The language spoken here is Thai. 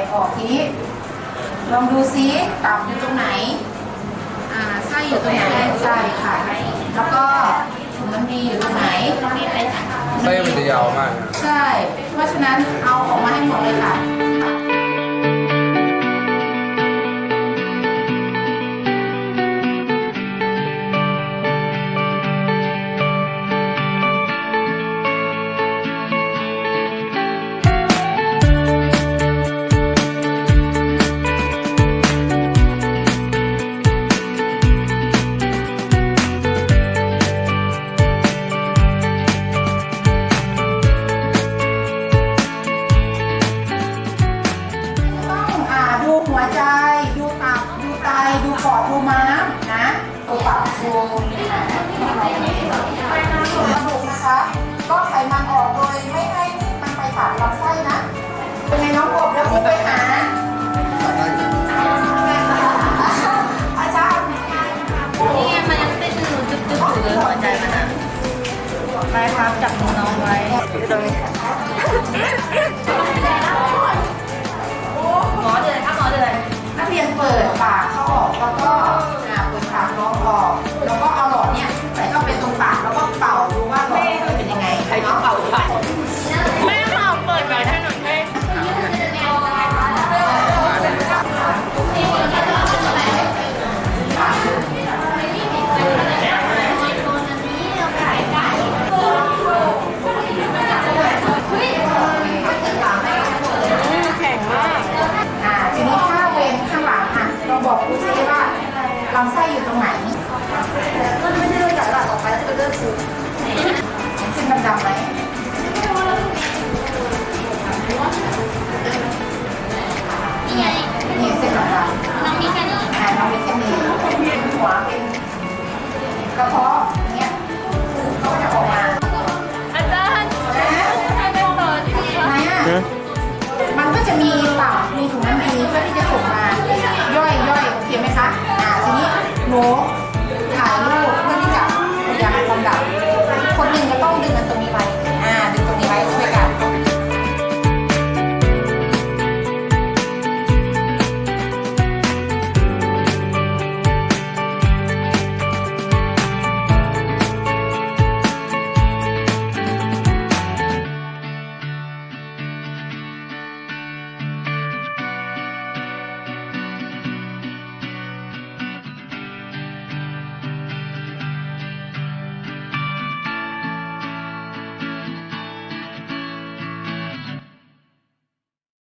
ะออกทีนี้ลองดูซิตับอยู่ตรงไหน อ่าไส้อยู่ตรงไหนใช่ค่ะ แล้วก็ถุงน้ำดีอยู่ตรงไหนไส้มันจะยาวมากนะใช่ เพราะฉะนั้นเอาออกมาให้หมดเลยค่ะ ใจ ดูตับ ดูไต ดูปอด ดูม้ามนะดูปากดูอ่ากระดูกนะคะ ก็ไขมันออกโดยไม่ให้มันไปตัดลำไส้นะ เป็นไงน้องกบแล้วคุณไปหาอาจารย์นี่ไงมันยังเต้นอยู่จุ๊บๆอยู่เลยหัวใจมันอะไปครับจับมือน้องไว้ตรงนี้ ปากเขาออกแล้วก็ มีถุงน้ำดีเพื่อที่จะส่งมา